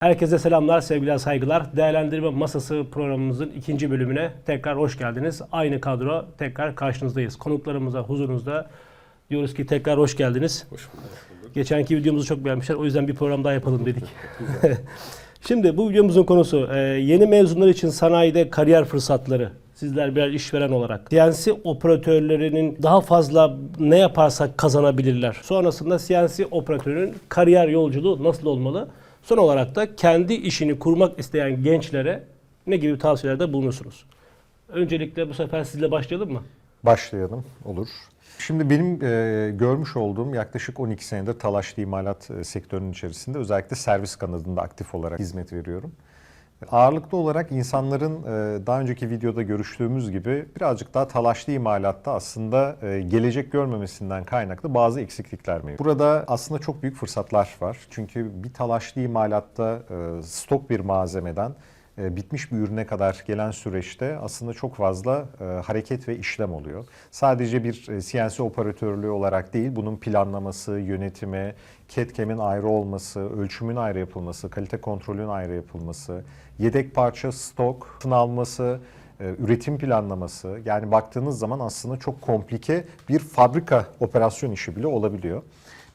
Herkese selamlar, sevgiler, saygılar. Değerlendirme Masası programımızın ikinci bölümüne tekrar hoş geldiniz. Aynı kadro tekrar karşınızdayız. Konuklarımıza huzurunuzda diyoruz ki tekrar hoş geldiniz. Hoş bulduk. Geçenki videomuzu çok beğenmişler. O yüzden bir program daha yapalım dedik. Şimdi bu videomuzun konusu e, yeni mezunlar için sanayide kariyer fırsatları. Sizler birer işveren olarak CNC operatörlerinin daha fazla ne yaparsak kazanabilirler. Sonrasında CNC operatörünün kariyer yolculuğu nasıl olmalı? Son olarak da kendi işini kurmak isteyen gençlere ne gibi tavsiyelerde bulunursunuz? Öncelikle bu sefer sizle başlayalım mı? Başlayalım. Olur. Şimdi benim e, görmüş olduğum yaklaşık 12 senedir talaşlı imalat e, sektörünün içerisinde özellikle servis kanadında aktif olarak hizmet veriyorum. Ağırlıklı olarak insanların e, daha önceki videoda görüştüğümüz gibi birazcık daha talaşlı imalatta aslında e, gelecek görmemesinden kaynaklı bazı eksiklikler mevcut. Burada aslında çok büyük fırsatlar var. Çünkü bir talaşlı imalatta e, stok bir malzemeden bitmiş bir ürüne kadar gelen süreçte aslında çok fazla hareket ve işlem oluyor. Sadece bir CNC operatörlüğü olarak değil, bunun planlaması, yönetimi, CAD-CAM'in ayrı olması, ölçümün ayrı yapılması, kalite kontrolün ayrı yapılması, yedek parça, stok, alması, e, üretim planlaması. Yani baktığınız zaman aslında çok komplike bir fabrika operasyon işi bile olabiliyor.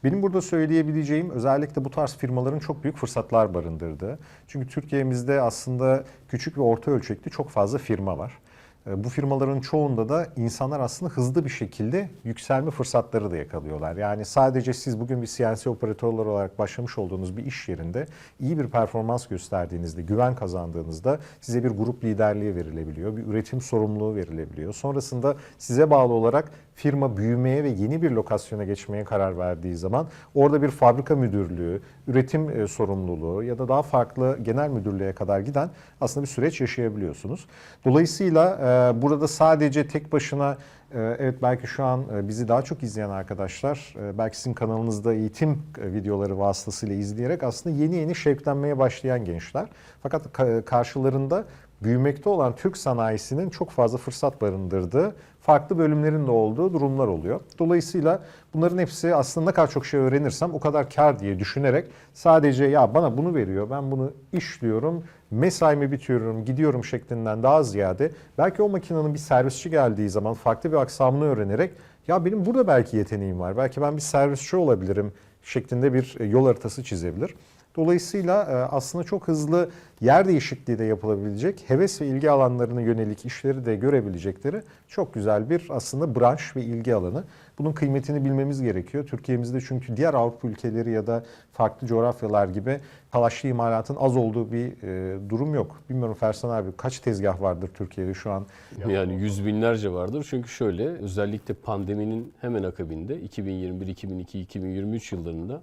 Benim burada söyleyebileceğim özellikle bu tarz firmaların çok büyük fırsatlar barındırdığı. Çünkü Türkiye'mizde aslında küçük ve orta ölçekli çok fazla firma var. E, Bu firmaların çoğunda da insanlar aslında hızlı bir şekilde yükselme fırsatları da yakalıyorlar. Yani sadece siz bugün bir CNC operatörler olarak başlamış olduğunuz bir iş yerinde iyi bir performans gösterdiğinizde, güven kazandığınızda size bir grup liderliği verilebiliyor, bir üretim sorumluluğu verilebiliyor. Sonrasında size bağlı olarak firma büyümeye ve yeni bir lokasyona geçmeye karar verdiği zaman orada bir fabrika müdürlüğü, üretim e, sorumluluğu ya da daha farklı genel müdürlüğe kadar giden aslında bir süreç yaşayabiliyorsunuz. Dolayısıyla e, burada sadece tek başına e, evet belki şu an e, bizi daha çok izleyen arkadaşlar e, belki sizin kanalınızda eğitim videoları vasıtasıyla izleyerek aslında yeni yeni şevklenmeye başlayan gençler. Fakat ka- karşılarında büyümekte olan Türk sanayisinin çok fazla fırsat barındırdığı farklı bölümlerin de olduğu durumlar oluyor. Dolayısıyla bunların hepsi aslında ne kadar çok şey öğrenirsem o kadar kar diye düşünerek sadece ya bana bunu veriyor ben bunu işliyorum mesaimi bitiriyorum gidiyorum şeklinden daha ziyade belki o makinenin bir servisçi geldiği zaman farklı bir aksamını öğrenerek ya benim burada belki yeteneğim var belki ben bir servisçi olabilirim şeklinde bir e, yol haritası çizebilir. Dolayısıyla e, aslında çok hızlı yer değişikliği de yapılabilecek, heves ve ilgi alanlarına yönelik işleri de görebilecekleri çok güzel bir aslında branş ve ilgi alanı. Bunun kıymetini bilmemiz gerekiyor. Türkiye'mizde çünkü diğer Avrupa ülkeleri ya da farklı coğrafyalar gibi talaşlı imalatın az olduğu bir e, durum yok. Bilmiyorum Fersan abi kaç tezgah vardır Türkiye'de şu an? Yani yüz binlerce vardır. Çünkü şöyle özellikle pandeminin hemen akabinde 2021, 2022, 2023 yıllarında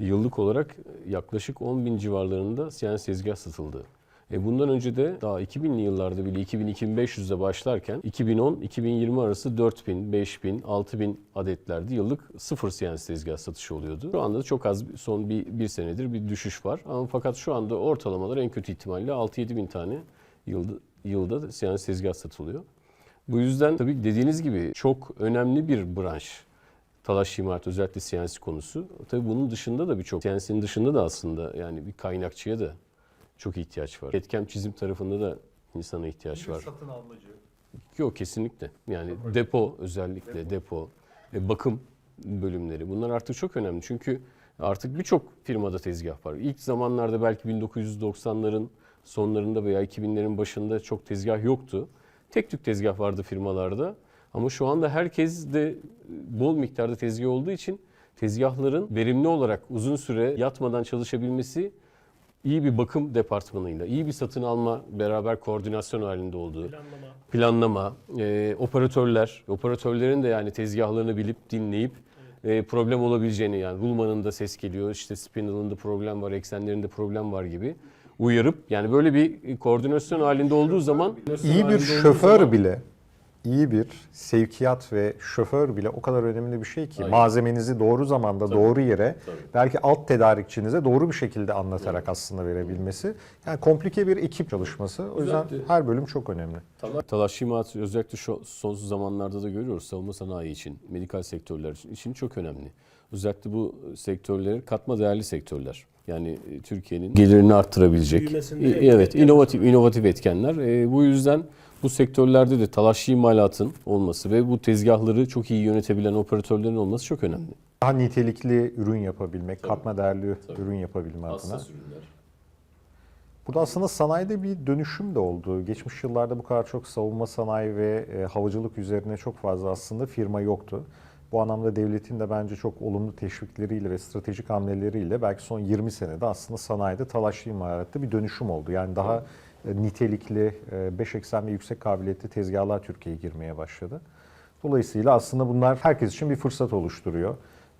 yıllık olarak yaklaşık 10 bin civarlarında CNC tezgah satıldı. E bundan önce de daha 2000'li yıllarda bile 2000-2500'de başlarken 2010-2020 arası 4000, 5000, 6000 adetlerdi. Yıllık sıfır CNC tezgah satışı oluyordu. Şu anda çok az son bir, bir senedir bir düşüş var. Ama fakat şu anda ortalamalar en kötü ihtimalle 6-7 bin tane yılda, yılda CNC tezgah satılıyor. Bu yüzden tabii dediğiniz gibi çok önemli bir branş. Talaş imalat özellikle CNC konusu. Tabii bunun dışında da birçok CNC'nin dışında da aslında yani bir kaynakçıya da çok ihtiyaç var. Etkem çizim tarafında da insana ihtiyaç var. satın almacı. Yok kesinlikle. Yani depo özellikle depo, e, bakım bölümleri bunlar artık çok önemli. Çünkü artık birçok firmada tezgah var. İlk zamanlarda belki 1990'ların sonlarında veya 2000'lerin başında çok tezgah yoktu. Tek tük tezgah vardı firmalarda. Ama şu anda herkes de bol miktarda tezgah olduğu için tezgahların verimli olarak uzun süre yatmadan çalışabilmesi iyi bir bakım departmanıyla, iyi bir satın alma beraber koordinasyon halinde olduğu Planlama. planlama, e, operatörler, operatörlerin de yani tezgahlarını bilip dinleyip e, problem olabileceğini yani rulmanın da ses geliyor, işte spindle'ın da problem var, eksenlerinde problem var gibi uyarıp yani böyle bir koordinasyon halinde olduğu zaman İyi bir şoför bile, iyi bir sevkiyat ve şoför bile o kadar önemli bir şey ki Aynen. malzemenizi doğru zamanda doğru yere Tabii. belki alt tedarikçinize doğru bir şekilde anlatarak aslında verebilmesi. Yani komplike bir ekip çalışması. O yüzden Özellikle- her bölüm çok önemli. Talaş imalat özellikle şu son zamanlarda da görüyoruz savunma sanayi için, medikal sektörler için, için çok önemli. Özellikle bu sektörleri katma değerli sektörler. Yani e, Türkiye'nin gelirini arttırabilecek. E, Evet, inovatif inovatif etkenler. E, bu yüzden bu sektörlerde de talaşlı imalatın olması ve bu tezgahları çok iyi yönetebilen operatörlerin olması çok önemli. Daha nitelikli ürün yapabilmek, katma değerli ürün yapabilme adına. ürünler. Burada aslında sanayide bir dönüşüm de oldu. Geçmiş yıllarda bu kadar çok savunma sanayi ve e, havacılık üzerine çok fazla aslında firma yoktu. Bu anlamda devletin de bence çok olumlu teşvikleriyle ve stratejik hamleleriyle belki son 20 senede aslında sanayide talaşlı imalatta bir dönüşüm oldu. Yani daha e, nitelikli, 5 eksen ve yüksek kabiliyetli tezgahlar Türkiye'ye girmeye başladı. Dolayısıyla aslında bunlar herkes için bir fırsat oluşturuyor.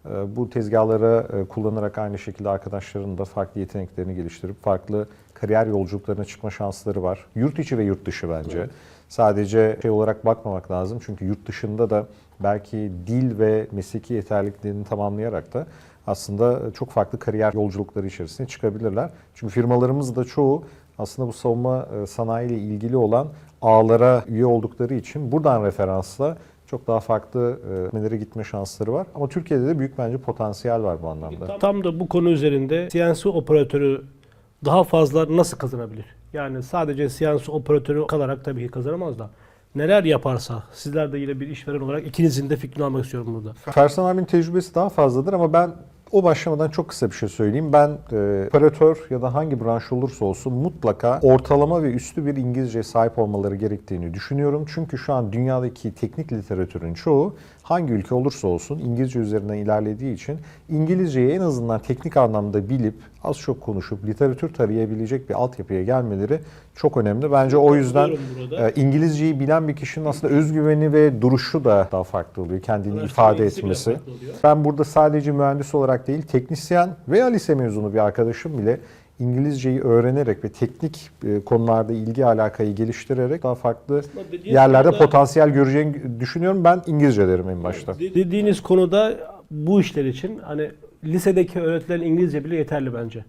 Ee, Bu tezgahları e, kullanarak aynı şekilde arkadaşların da farklı yeteneklerini geliştirip farklı kariyer yolculuklarına çıkma şansları var. Yurt içi ve yurt dışı bence. Sadece şey olarak bakmamak lazım çünkü yurt dışında da belki dil ve mesleki yeterliliklerini tamamlayarak da aslında çok farklı kariyer yolculukları içerisine çıkabilirler. Çünkü firmalarımız da çoğu aslında bu savunma e, sanayi ile ilgili olan ağlara üye oldukları için buradan referansla çok daha farklı e, gitme şansları var. Ama Türkiye'de de büyük bence potansiyel var bu anlamda. Tam da bu konu üzerinde CNC operatörü daha fazla nasıl kazanabilir? Yani sadece CNC operatörü kalarak tabii ki kazanamaz da. Neler yaparsa, sizler de yine bir işveren olarak ikinizin de fikrini almak istiyorum burada. Fersan abinin tecrübesi daha fazladır ama ben o başlamadan çok kısa bir şey söyleyeyim. Ben e, operatör ya da hangi branş olursa olsun mutlaka ortalama ve üstü bir İngilizceye sahip olmaları gerektiğini düşünüyorum. Çünkü şu an dünyadaki teknik literatürün çoğu hangi ülke olursa olsun İngilizce üzerinden ilerlediği için İngilizceyi en azından teknik anlamda bilip az çok konuşup literatür tarayabilecek bir altyapıya gelmeleri çok önemli. Bence o yüzden e, İngilizceyi bilen bir kişinin aslında özgüveni ve duruşu da daha farklı oluyor. Kendini Araştırma ifade etmesi. Ben burada sadece mühendis olarak değil, teknisyen veya lise mezunu bir arkadaşım bile İngilizceyi öğrenerek ve teknik e, konularda ilgi alakayı geliştirerek daha farklı yerlerde potansiyel göreceğini düşünüyorum. Ben İngilizce derim en başta. Dediğiniz konuda bu işler için hani lisedeki öğretilen İngilizce bile yeterli bence.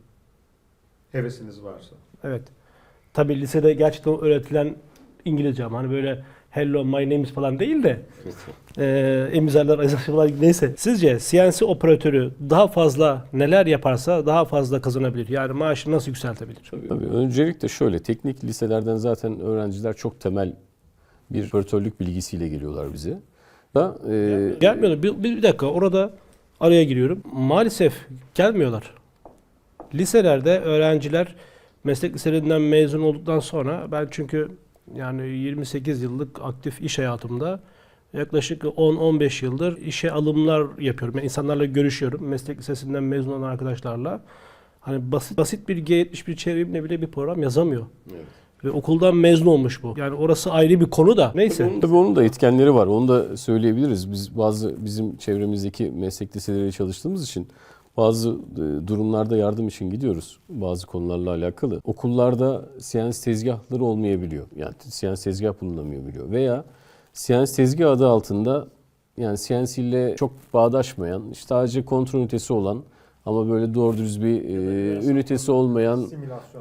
Hevesiniz varsa. Evet. Tabii lisede gerçekten öğretilen İngilizce ama hani böyle hello my name is falan değil de e, imzalar azıcık falan neyse. Sizce CNC operatörü daha fazla neler yaparsa daha fazla kazanabilir? Yani maaşı nasıl yükseltebilir? Tabii öncelikle şöyle teknik liselerden zaten öğrenciler çok temel bir operatörlük bilgisiyle geliyorlar bize. Da, e, Gelmiyorlar. Bir, bir, bir dakika orada araya giriyorum. Maalesef gelmiyorlar. Liselerde öğrenciler meslek liselerinden mezun olduktan sonra ben çünkü yani 28 yıllık aktif iş hayatımda yaklaşık 10-15 yıldır işe alımlar yapıyorum. Yani insanlarla görüşüyorum. Meslek lisesinden mezun olan arkadaşlarla. Hani basit, basit bir G71 çevirimle bile bir program yazamıyor. Ve okuldan mezun olmuş bu. Yani orası ayrı bir konu da. Neyse. Tabii onun da etkenleri var. Onu da söyleyebiliriz. Biz bazı bizim çevremizdeki meslek liseleriyle çalıştığımız için bazı e, durumlarda yardım için gidiyoruz. Bazı konularla alakalı. Okullarda CNC tezgahları olmayabiliyor. Yani CNC tezgah bulunamıyor biliyor. Veya CNC tezgah adı altında yani CNC ile çok bağdaşmayan, işte sadece kontrol ünitesi olan ama böyle doğru düz bir e, ünitesi olmayan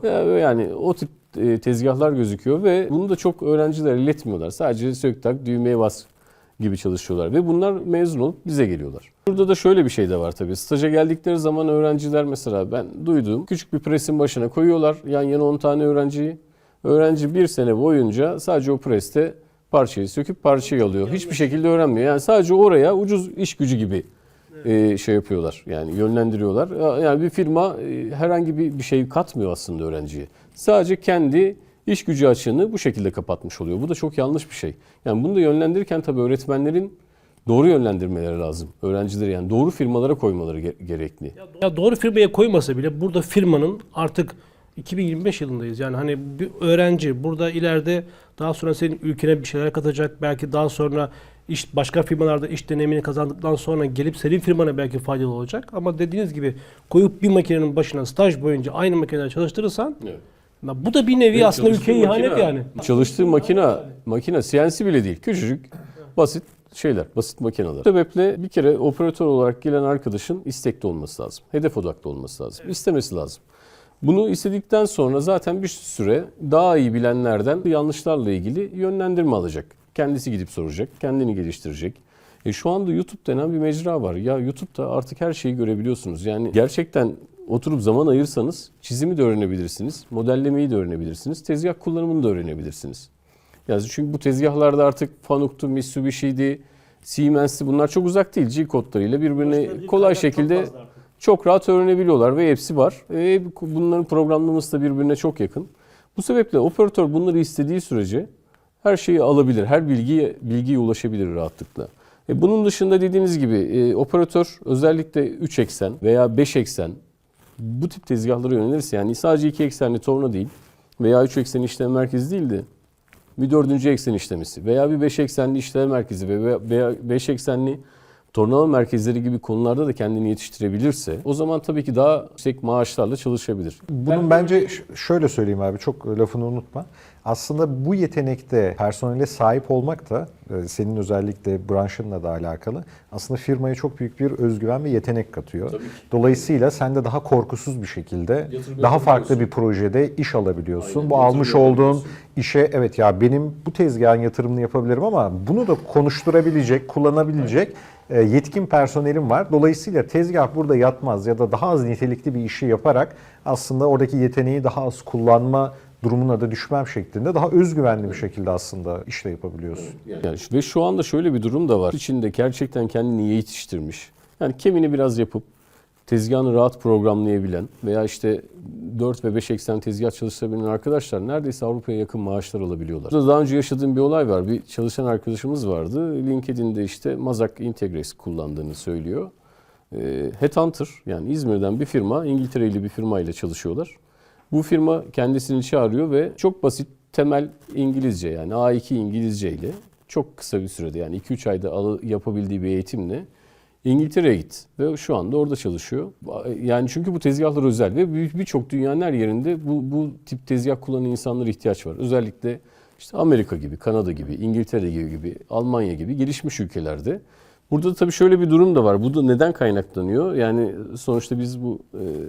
ya, yani o tip e, tezgahlar gözüküyor ve bunu da çok öğrenciler iletmiyorlar. Sadece sök tak düğmeye bas gibi çalışıyorlar ve bunlar mezun olup bize geliyorlar. Burada da şöyle bir şey de var tabii. Staja geldikleri zaman öğrenciler mesela ben duyduğum küçük bir presin başına koyuyorlar yan yana 10 tane öğrenciyi. Öğrenci bir sene boyunca sadece o preste parçayı söküp parçayı alıyor. Hiçbir şekilde öğrenmiyor. Yani sadece oraya ucuz iş gücü gibi e, şey yapıyorlar. Yani yönlendiriyorlar. Yani bir firma e, herhangi bir, bir şey katmıyor aslında öğrenciye. Sadece kendi iş gücü açığını bu şekilde kapatmış oluyor. Bu da çok yanlış bir şey. Yani bunu da yönlendirirken tabii öğretmenlerin doğru yönlendirmeleri lazım. Öğrencileri yani doğru firmalara koymaları ge- gerekli. Ya doğru firmaya koymasa bile burada firmanın artık 2025 yılındayız. Yani hani bir öğrenci burada ileride daha sonra senin ülkene bir şeyler katacak. Belki daha sonra iş başka firmalarda iş deneyimini kazandıktan sonra gelip senin firmana belki faydalı olacak. Ama dediğiniz gibi koyup bir makinenin başına staj boyunca aynı makinede çalıştırırsan ya bu da bir nevi aslında ülkeye ihanet yani. Çalıştığı makine, makine CNC bile değil. Küçücük, basit şeyler, basit makineler. Bu sebeple bir kere operatör olarak gelen arkadaşın istekli olması lazım. Hedef odaklı olması lazım. istemesi lazım. Bunu istedikten sonra zaten bir süre daha iyi bilenlerden yanlışlarla ilgili yönlendirme alacak. Kendisi gidip soracak, kendini geliştirecek. E şu anda YouTube denen bir mecra var. Ya YouTube'da artık her şeyi görebiliyorsunuz. Yani gerçekten oturup zaman ayırsanız çizimi de öğrenebilirsiniz, modellemeyi de öğrenebilirsiniz, tezgah kullanımını da öğrenebilirsiniz. Yani çünkü bu tezgahlarda artık Fanuc'tu, Mitsubishi'ydi, Siemens'ti bunlar çok uzak değil. G kodlarıyla birbirine kolay şekilde çok rahat öğrenebiliyorlar ve hepsi var. E, bunların programlaması da birbirine çok yakın. Bu sebeple operatör bunları istediği sürece her şeyi alabilir, her bilgiye bilgiye ulaşabilir rahatlıkla. E, bunun dışında dediğiniz gibi e, operatör özellikle 3 eksen veya 5 eksen bu tip tezgahlara yönelirse yani sadece 2 eksenli torna değil veya 3 eksenli işlem merkezi değil de bir dördüncü eksen işlemesi veya bir 5 eksenli işlem merkezi ve- veya 5 eksenli tornava merkezleri gibi konularda da kendini yetiştirebilirse o zaman tabii ki daha yüksek maaşlarla çalışabilir. Bunun bence şöyle söyleyeyim abi çok lafını unutma. Aslında bu yetenekte personele sahip olmak da e, senin özellikle branşınla da alakalı aslında firmaya çok büyük bir özgüven ve yetenek katıyor. Dolayısıyla sen de daha korkusuz bir şekilde daha farklı bir projede iş alabiliyorsun. Aynen, bu almış yatırım olduğun işe evet ya benim bu tezgahın yatırımını yapabilirim ama bunu da konuşturabilecek, kullanabilecek e, yetkin personelim var. Dolayısıyla tezgah burada yatmaz ya da daha az nitelikli bir işi yaparak aslında oradaki yeteneği daha az kullanma durumuna da düşmem şeklinde daha özgüvenli bir şekilde aslında işte yapabiliyorsun. Yani şu- ve şu anda şöyle bir durum da var. İçinde gerçekten kendini yetiştirmiş. Yani kemini biraz yapıp tezgahını rahat programlayabilen veya işte 4 ve 5 eksen tezgah çalıştırabilen arkadaşlar neredeyse Avrupa'ya yakın maaşlar alabiliyorlar. Burada daha önce yaşadığım bir olay var. Bir çalışan arkadaşımız vardı. LinkedIn'de işte Mazak Integres kullandığını söylüyor. E, Headhunter yani İzmir'den bir firma, İngiltereli bir firma ile çalışıyorlar. Bu firma kendisini çağırıyor ve çok basit temel İngilizce yani A2 İngilizce ile çok kısa bir sürede yani 2-3 ayda yapabildiği bir eğitimle İngiltere'ye git ve şu anda orada çalışıyor. Yani çünkü bu tezgahlar özel ve bir- birçok dünyanın her yerinde bu, bu tip tezgah kullanan insanlara ihtiyaç var. Özellikle işte Amerika gibi, Kanada gibi, İngiltere gibi, gibi Almanya gibi gelişmiş ülkelerde. Burada da tabii şöyle bir durum da var. Bu da neden kaynaklanıyor? Yani sonuçta biz bu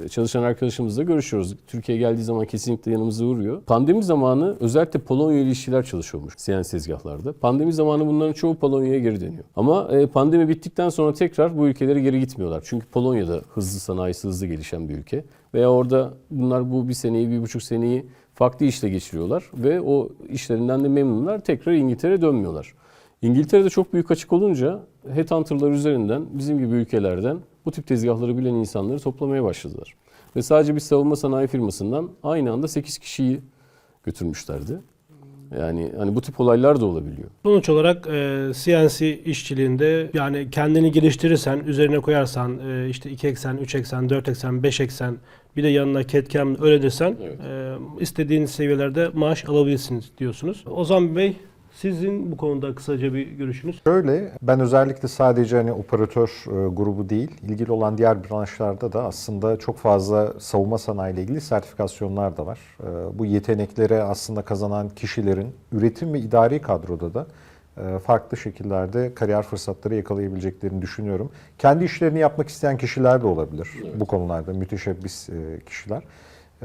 e, çalışan arkadaşımızla görüşüyoruz. Türkiye geldiği zaman kesinlikle yanımıza uğruyor. Pandemi zamanı özellikle Polonya ile işçiler çalışıyormuş CNC tezgahlarda. Pandemi zamanı bunların çoğu Polonya'ya geri dönüyor. Ama e, pandemi bittikten sonra tekrar bu ülkelere geri gitmiyorlar. Çünkü Polonya'da hızlı sanayisi hızlı gelişen bir ülke. Veya orada bunlar bu bir seneyi, bir buçuk seneyi farklı işle geçiriyorlar. Ve o işlerinden de memnunlar. Tekrar İngiltere'ye dönmüyorlar. İngiltere'de çok büyük açık olunca headhunter'lar üzerinden bizim gibi ülkelerden bu tip tezgahları bilen insanları toplamaya başladılar. Ve sadece bir savunma sanayi firmasından aynı anda 8 kişiyi götürmüşlerdi. Yani hani bu tip olaylar da olabiliyor. Sonuç olarak e, CNC işçiliğinde yani kendini geliştirirsen, üzerine koyarsan e, işte 2 eksen, 3 eksen, 4 eksen, 5 eksen bir de yanına CAD-CAM öğrenirsen Evet. e, istediğiniz seviyelerde maaş alabilirsiniz diyorsunuz. Ozan Bey sizin bu konuda kısaca bir görüşünüz. Şöyle ben özellikle sadece hani operatör e, grubu değil ilgili olan diğer branşlarda da aslında çok fazla savunma sanayi ile ilgili sertifikasyonlar da var. E, bu yeteneklere aslında kazanan kişilerin üretim ve idari kadroda da e, farklı şekillerde kariyer fırsatları yakalayabileceklerini düşünüyorum. Kendi işlerini yapmak isteyen kişiler de olabilir bu konularda müteşebbis e, kişiler.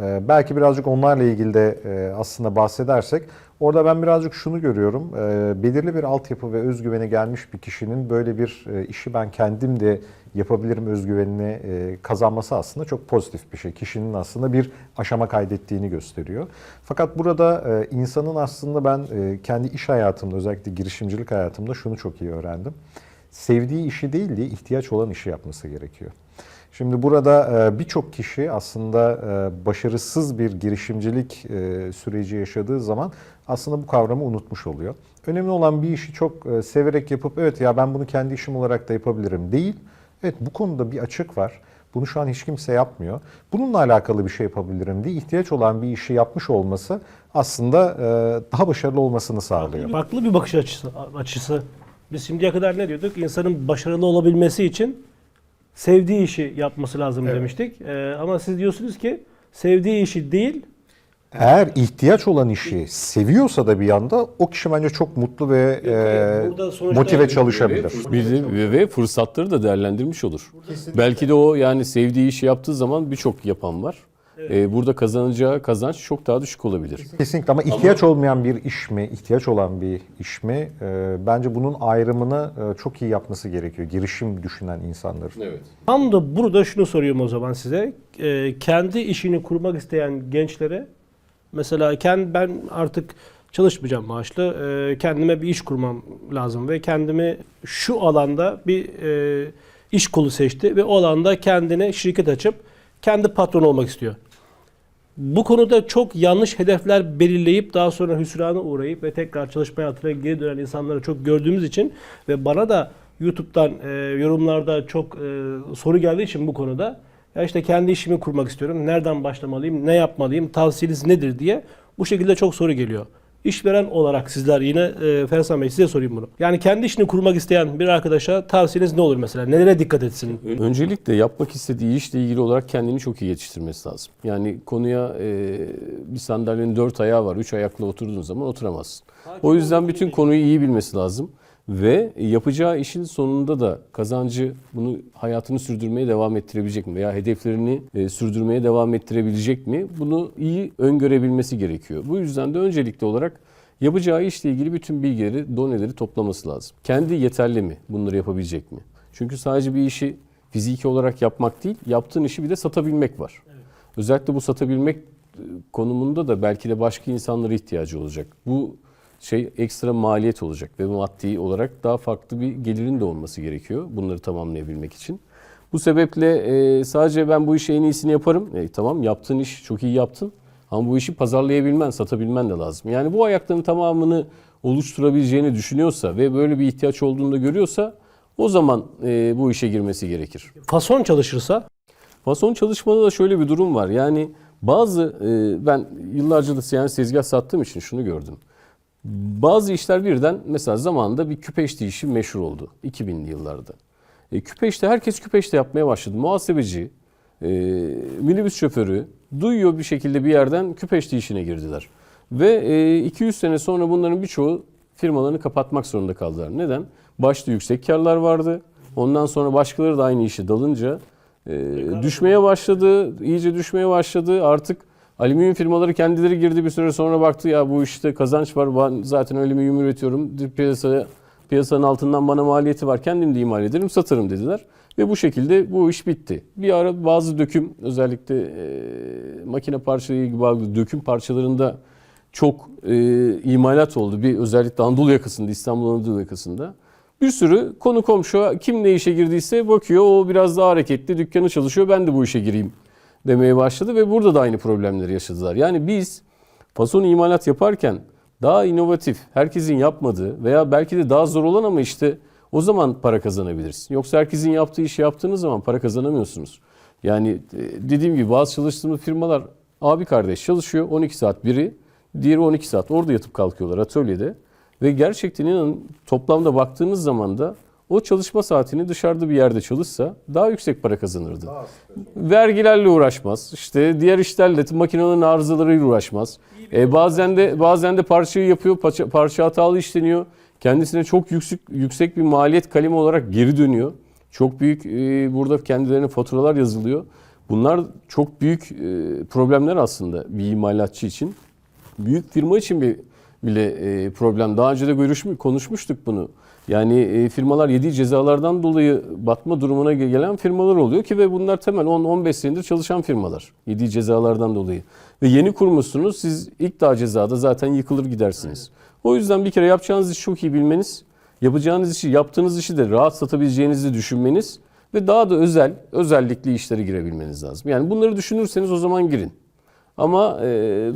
Ee, belki birazcık onlarla ilgili de e, aslında bahsedersek orada ben birazcık şunu görüyorum. Ee, belirli bir altyapı ve özgüvene gelmiş bir kişinin böyle bir e, işi ben kendim de yapabilirim özgüvenini e, kazanması aslında çok pozitif bir şey. Kişinin aslında bir aşama kaydettiğini gösteriyor. Fakat burada insanın aslında ben kendi iş hayatımda özellikle girişimcilik hayatımda şunu çok iyi öğrendim. Sevdiği işi değil de ihtiyaç olan işi yapması gerekiyor. Şimdi burada e, birçok kişi aslında e, başarısız bir girişimcilik e, süreci yaşadığı zaman aslında bu kavramı unutmuş oluyor. Önemli olan bir işi çok severek yapıp evet ya ben bunu kendi işim olarak da yapabilirim değil. Evet bu konuda bir açık var. Bunu şu an hiç kimse yapmıyor. Bununla alakalı bir şey yapabilirim diye ihtiyaç olan bir işi yapmış olması aslında daha başarılı olmasını sağlıyor. Farklı bir bakış açısı. açısı. Biz şimdiye kadar ne diyorduk? İnsanın başarılı olabilmesi için sevdiği işi yapması lazım Evet. demiştik. Ee, ama siz diyorsunuz ki sevdiği işi değil, Eğer ihtiyaç olan işi seviyorsa da bir yanda o kişi bence çok mutlu ve e, motive çalışabilir. Bir de ve- ve fırsatları da değerlendirmiş olur. Belki de o yani sevdiği işi yaptığı zaman birçok yapan var. E, burada kazanacağı kazanç çok daha düşük olabilir. Kesinlikle ama ihtiyaç olmayan bir iş mi, ihtiyaç olan bir iş mi? e, bence bunun ayrımını e, çok iyi yapması gerekiyor. Girişim düşünen insanların. Evet. Tam da burada şunu soruyorum o zaman size. Ee, kendi işini kurmak isteyen gençlere mesela kendi ben artık çalışmayacağım maaşlı. ee, kendime bir iş kurmam lazım ve kendimi şu alanda bir e, iş kolu seçti ve o alanda kendine şirket açıp kendi patron olmak istiyor. Bu konuda çok yanlış hedefler belirleyip daha sonra hüsrana uğrayıp ve tekrar çalışma hayatına geri dönen insanları çok gördüğümüz için ve bana da YouTube'dan e, yorumlarda çok e, soru geldiği için bu konuda ya işte kendi işimi kurmak istiyorum. Nereden başlamalıyım? Ne yapmalıyım? Tavsiyeniz nedir diye bu şekilde çok soru geliyor. İşveren olarak sizler yine e, Fersan Bey size sorayım bunu. Yani kendi işini kurmak isteyen bir arkadaşa tavsiyeniz ne olur mesela? Nelere dikkat etsin? Öncelikle yapmak istediği işle ilgili olarak kendini çok iyi yetiştirmesi lazım. Yani konuya e, bir sandalyenin dört ayağı var, üç ayakla oturduğun zaman oturamazsın. O yüzden bütün konuyu iyi bilmesi lazım. Ve yapacağı işin sonunda da kazancı bunu hayatını sürdürmeye devam ettirebilecek mi? Veya hedeflerini e, sürdürmeye devam ettirebilecek mi? Bunu iyi öngörebilmesi gerekiyor. Bu yüzden de öncelikli olarak yapacağı işle ilgili bütün bilgileri, doneleri toplaması lazım. Kendi yeterli mi? Bunları yapabilecek mi? Çünkü sadece bir işi fiziki olarak yapmak değil, yaptığın işi bir de satabilmek var. Özellikle bu satabilmek e, konumunda da belki de başka insanlara ihtiyacı olacak. Bu şey ekstra maliyet olacak ve maddi olarak daha farklı bir gelirin de olması gerekiyor bunları tamamlayabilmek için. Bu sebeple e, sadece ben bu işi en iyisini yaparım. E, tamam yaptığın iş çok iyi yaptın ama bu işi pazarlayabilmen, satabilmen de lazım. Yani bu ayakların tamamını oluşturabileceğini düşünüyorsa ve böyle bir ihtiyaç olduğunu da görüyorsa o zaman e, bu işe girmesi gerekir. Fason çalışırsa Fason çalışmada da şöyle bir durum var. Yani bazı e, ben yıllarca da yani tezgah sattığım için şunu gördüm. Bazı işler birden mesela zamanında bir küpeşte işi meşhur oldu 2000'li yıllarda. E, küpeşte herkes küpeşte yapmaya başladı. Muhasebeci, e, minibüs şoförü duyuyor bir şekilde bir yerden küpeşte işine girdiler. Ve e, 200 sene sonra bunların birçoğu firmalarını kapatmak zorunda kaldılar. Neden? Başta yüksek karlar vardı. Ondan sonra başkaları da aynı işe dalınca e, düşmeye başladı, iyice düşmeye başladı. Artık alüminyum firmaları kendileri girdi bir süre sonra baktı ya bu işte kazanç var. Ben zaten alüminyum üretiyorum. Piyasaya piyasanın altından bana maliyeti var. Kendim de imal ederim, satarım dediler. Ve bu şekilde bu iş bitti. Bir ara bazı döküm özellikle e, makine parçaları bazı döküm parçalarında çok e, imalat oldu. Bir özellikle Anadolu yakasında, İstanbul Anadolu yakasında. Bir sürü konu komşu kim ne işe girdiyse bakıyor o biraz daha hareketli dükkanı çalışıyor ben de bu işe gireyim demeye başladı ve burada da aynı problemleri yaşadılar. Yani biz fason imalat yaparken daha inovatif, herkesin yapmadığı veya belki de daha zor olan ama işte o zaman para kazanabilirsin. Yoksa herkesin yaptığı işi yaptığınız zaman para kazanamıyorsunuz. Yani e, dediğim gibi bazı çalıştığımız firmalar abi kardeş çalışıyor 12 saat biri, diğeri 12 saat orada yatıp kalkıyorlar atölyede. Ve gerçekten inanın toplamda baktığınız zaman da o çalışma saatini dışarıda bir yerde çalışsa daha yüksek para kazanırdı. Vergilerle uğraşmaz. İşte diğer işlerle makinelerin arızalarıyla uğraşmaz. E, bazen de bazen de parçayı yapıyor, parça, parça hatalı işleniyor. Kendisine çok yüksek yüksek bir maliyet kalemi olarak geri dönüyor. Çok büyük e, burada kendilerine faturalar yazılıyor. Bunlar çok büyük e, problemler aslında bir imalatçı için. Büyük firma için bir bile e, problem. Daha önce de görüşmüş, konuşmuştuk bunu. Yani e, firmalar yediği cezalardan dolayı batma durumuna gelen firmalar oluyor ki ve bunlar temel 10-15 senedir çalışan firmalar. Yediği cezalardan dolayı. Ve yeni kurmuşsunuz siz ilk daha cezada zaten yıkılır gidersiniz. O yüzden bir kere yapacağınız işi çok iyi bilmeniz, yapacağınız işi, yaptığınız işi de rahat satabileceğinizi düşünmeniz ve daha da özel, özellikli işlere girebilmeniz lazım. Yani bunları düşünürseniz o zaman girin. Ama e,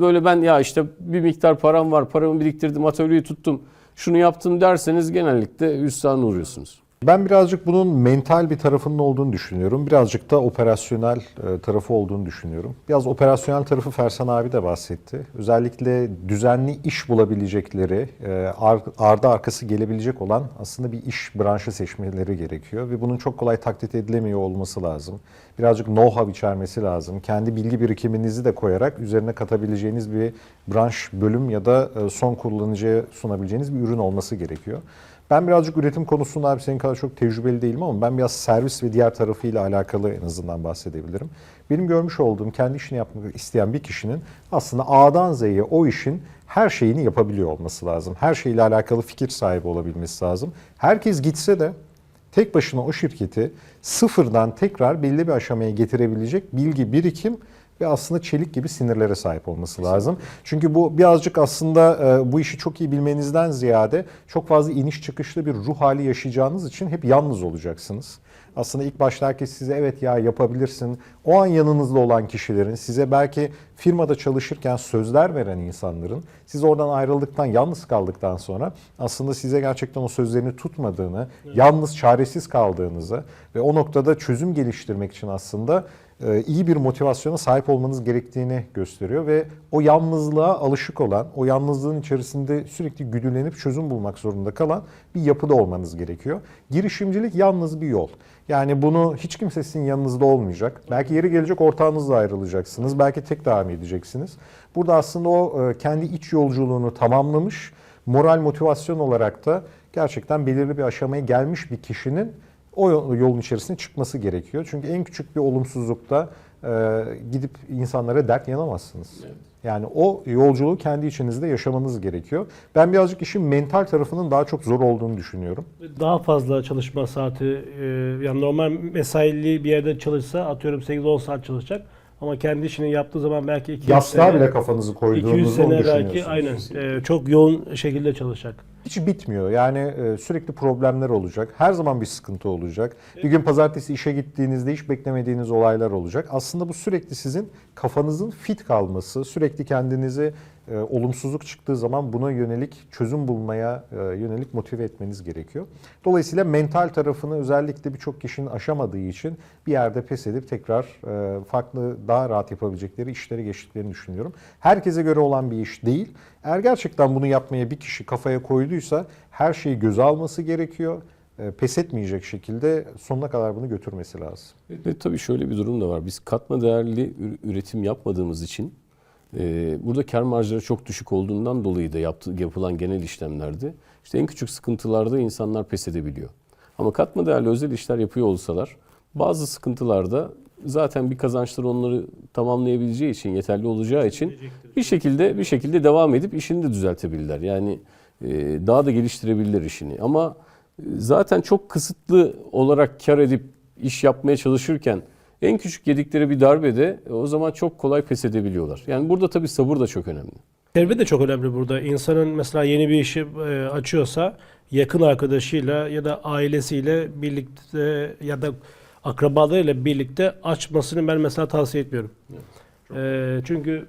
böyle ben ya işte bir miktar param var, paramı biriktirdim, atölyeyi tuttum, şunu yaptım derseniz genellikle hüsrana uğruyorsunuz. Ben birazcık bunun mental bir tarafının olduğunu düşünüyorum. Birazcık da operasyonel e, tarafı olduğunu düşünüyorum. Biraz operasyonel tarafı Fersan abi de bahsetti. Özellikle düzenli iş bulabilecekleri, e, ar- ardı arkası gelebilecek olan aslında bir iş branşı seçmeleri gerekiyor. Ve bunun çok kolay taklit edilemiyor olması lazım. Birazcık know-how içermesi lazım. Kendi bilgi birikiminizi de koyarak üzerine katabileceğiniz bir branş, bölüm ya da e, son kullanıcıya sunabileceğiniz bir ürün olması gerekiyor. Ben birazcık üretim konusunda abi senin kadar çok tecrübeli değilim ama ben biraz servis ve diğer tarafıyla alakalı en azından bahsedebilirim. Benim görmüş olduğum kendi işini yapmak isteyen bir kişinin aslında A'dan Z'ye o işin her şeyini yapabiliyor olması lazım. Her şeyle alakalı fikir sahibi olabilmesi lazım. Herkes gitse de tek başına o şirketi sıfırdan tekrar belli bir aşamaya getirebilecek bilgi, birikim ve aslında çelik gibi sinirlere sahip olması lazım. Çünkü bu birazcık aslında e, bu işi çok iyi bilmenizden ziyade çok fazla iniş çıkışlı bir ruh hali yaşayacağınız için hep yalnız olacaksınız. Aslında ilk başta herkes size evet ya yapabilirsin. O an yanınızda olan kişilerin size belki firmada çalışırken sözler veren insanların siz oradan ayrıldıktan, yalnız kaldıktan sonra aslında size gerçekten o sözlerini tutmadığını, yalnız çaresiz kaldığınızı ve o noktada çözüm geliştirmek için aslında e, iyi bir motivasyona sahip olmanız gerektiğini gösteriyor ve o yalnızlığa alışık olan, o yalnızlığın içerisinde sürekli güdülenip çözüm bulmak zorunda kalan bir yapıda olmanız gerekiyor. Girişimcilik yalnız bir yol. Yani bunu hiç kimse sizin yanınızda olmayacak. Belki yeri gelecek ortağınızla ayrılacaksınız. Belki tek devam edeceksiniz. Burada aslında o e, kendi iç yolculuğunu tamamlamış, moral motivasyon olarak da gerçekten belirli bir aşamaya gelmiş bir kişinin o yol- yolun içerisine çıkması gerekiyor. Çünkü en küçük bir olumsuzlukta e, gidip insanlara dert yanamazsınız. Yani o yolculuğu kendi içinizde yaşamanız gerekiyor. Ben birazcık işin mental tarafının daha çok zor olduğunu düşünüyorum. Daha fazla çalışma saati e, yani normal mesaili bir yerde çalışsa atıyorum 8-10 saat çalışacak. Ama kendi işini yaptığı zaman belki 200 Yastığa sene, bile kafanızı 200 koyduğunuzda onu sene belki aynen e, çok yoğun şekilde çalışacak. Hiç bitmiyor. Yani e, sürekli problemler olacak. Her zaman bir sıkıntı olacak. Bir gün pazartesi işe gittiğinizde hiç beklemediğiniz olaylar olacak. Aslında bu sürekli sizin kafanızın fit kalması, sürekli kendinizi e, olumsuzluk çıktığı zaman buna yönelik çözüm bulmaya e, yönelik motive etmeniz gerekiyor. Dolayısıyla mental tarafını özellikle birçok kişinin aşamadığı için bir yerde pes edip tekrar e, farklı daha rahat yapabilecekleri işlere geçtiklerini düşünüyorum. Herkese göre olan bir iş değil. Eğer gerçekten bunu yapmaya bir kişi kafaya koyduysa her şeyi göze alması gerekiyor. E, Pes etmeyecek şekilde sonuna kadar bunu götürmesi lazım. Ve tabii şöyle bir durum da var. Biz katma değerli ür- üretim yapmadığımız için burada kar marjları çok düşük olduğundan dolayı da yaptı, yapılan genel işlemlerde işte en küçük sıkıntılarda insanlar pes edebiliyor. Ama katma değerli özel işler yapıyor olsalar bazı sıkıntılarda zaten bir kazançları onları tamamlayabileceği için yeterli olacağı için bir şekilde bir şekilde devam edip işini de düzeltebilirler. Yani e, daha da geliştirebilirler işini. Ama e, zaten çok kısıtlı olarak kar edip iş yapmaya çalışırken en küçük yedikleri bir darbede e, o zaman çok kolay pes edebiliyorlar. Yani burada tabii sabır da çok önemli. Terbiye de çok önemli burada. İnsanın mesela yeni bir işi e, açıyorsa yakın arkadaşıyla ya da ailesiyle birlikte ya da akrabalarıyla birlikte açmasını ben mesela tavsiye etmiyorum. E, çünkü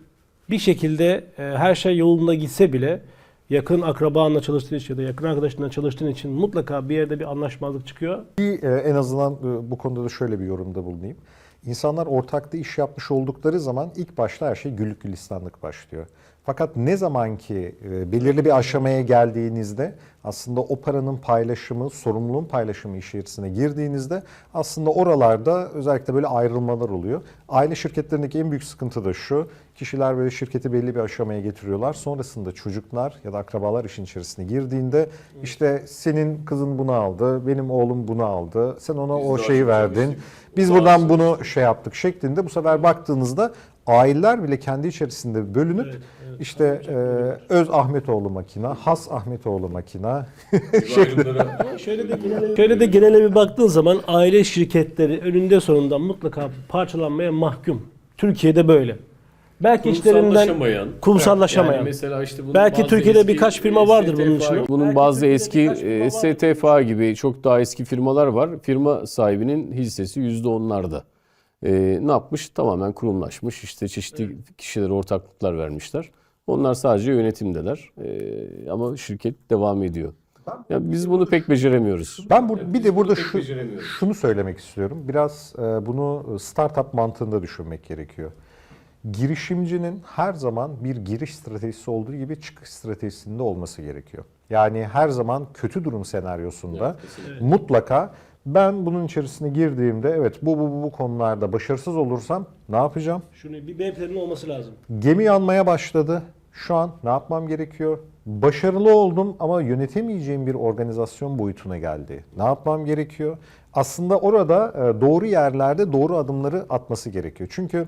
bir şekilde her şey yolunda gitse bile yakın akrabanla çalıştığın için ya da yakın arkadaşınla çalıştığın için mutlaka bir yerde bir anlaşmazlık çıkıyor. Bir, en azından bu konuda da şöyle bir yorumda bulunayım. İnsanlar ortakta iş yapmış oldukları zaman ilk başta her şey güllük gülistanlık başlıyor. Fakat ne zaman ki e, belirli bir aşamaya geldiğinizde aslında o paranın paylaşımı, sorumluluğun paylaşımı içerisine girdiğinizde aslında oralarda özellikle böyle ayrılmalar oluyor. Aile şirketlerindeki en büyük sıkıntı da şu. Kişiler böyle şirketi belli bir aşamaya getiriyorlar. Sonrasında çocuklar ya da akrabalar işin içerisine girdiğinde işte senin kızın bunu aldı, benim oğlum bunu aldı. Sen ona o daha şeyi verdin. Biz buradan bunu şey yaptık şeklinde bu sefer baktığınızda aileler bile kendi içerisinde bölünüp Evet, evet. işte e, Öz Ahmetoğlu makina, Has Ahmetoğlu makina, Şöyle de genele, şöyle de genele bir baktığın zaman aile şirketleri önünde sonunda mutlaka parçalanmaya mahkum. Türkiye'de böyle. Belki işlerinden Kumsallaşamayan. Yani mesela işte bunun Belki bazı Türkiye'de birkaç firma vardır bunun STFA. Bunun Belki bazı Türkiye'de eski e. STFA gibi çok daha eski firmalar var. Firma sahibinin hissesi %10'larda. E, ne yapmış? Tamamen kurumlaşmış. İşte çeşitli kişilere ortaklıklar vermişler. Onlar sadece yönetimdeler. E, ama şirket devam ediyor. Ya biz bunu pek beceremiyoruz. Ben bur- bir de burada şu, şunu söylemek istiyorum. Biraz e, bunu startup mantığında düşünmek gerekiyor. Girişimcinin her zaman bir giriş stratejisi olduğu gibi çıkış stratejisinde olması gerekiyor. Yani her zaman kötü durum senaryosunda mutlaka Ben bunun içerisine girdiğimde evet bu bu bu, bu konularda başarısız olursam ne yapacağım? Şunu bir B planının olması lazım. Gemi yanmaya başladı. Şu an ne yapmam gerekiyor? Başarılı oldum ama yönetemeyeceğim bir organizasyon boyutuna geldi. Ne yapmam gerekiyor? Aslında orada e, doğru yerlerde doğru adımları atması gerekiyor. Çünkü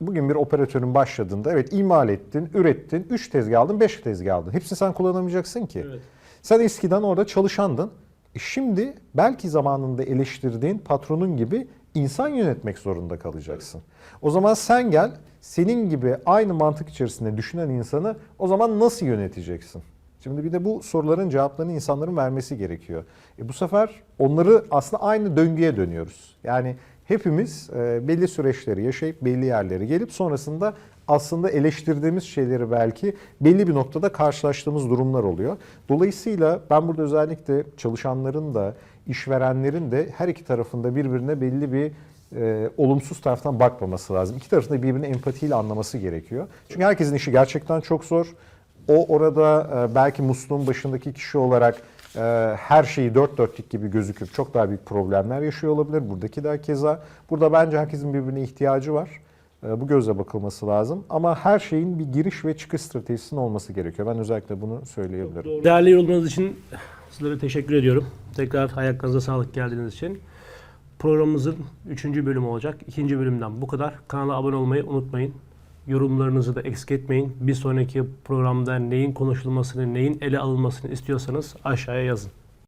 bugün bir operatörün başladığında evet imal ettin, ürettin, 3 tezgah aldın, 5 tezgah aldın. Hepsini sen kullanamayacaksın ki. Evet. Sen eskiden orada çalışandın. Şimdi belki zamanında eleştirdiğin patronun gibi insan yönetmek zorunda kalacaksın. O zaman sen gel senin gibi aynı mantık içerisinde düşünen insanı o zaman nasıl yöneteceksin? Şimdi bir de bu soruların cevaplarını insanların vermesi gerekiyor. E bu sefer onları aslında aynı döngüye dönüyoruz. Yani hepimiz e, belli süreçleri yaşayıp belli yerlere gelip sonrasında aslında eleştirdiğimiz şeyleri belki belli bir noktada karşılaştığımız durumlar oluyor. Dolayısıyla ben burada özellikle çalışanların da işverenlerin de her iki tarafında birbirine belli bir e, olumsuz taraftan bakmaması lazım. İki tarafında birbirini empatiyle anlaması gerekiyor. Çünkü herkesin işi gerçekten çok zor. O orada e, belki musluğun başındaki kişi olarak e, her şeyi dört dörtlük gibi gözüküp çok daha büyük problemler yaşıyor olabilir. Buradaki de keza. Burada bence herkesin birbirine ihtiyacı var. E, Bu gözle bakılması lazım. Ama her şeyin bir giriş ve çıkış stratejisinin olması gerekiyor. Ben özellikle bunu söyleyebilirim. Değerli yorumlarınız için sizlere teşekkür ediyorum. Tekrar ayaklarınıza sağlık geldiğiniz için. Programımızın 3. bölümü olacak. 2. bölümden bu kadar. Kanala abone olmayı unutmayın. Yorumlarınızı da eksik etmeyin. Bir sonraki programda neyin konuşulmasını, neyin ele alınmasını istiyorsanız aşağıya yazın.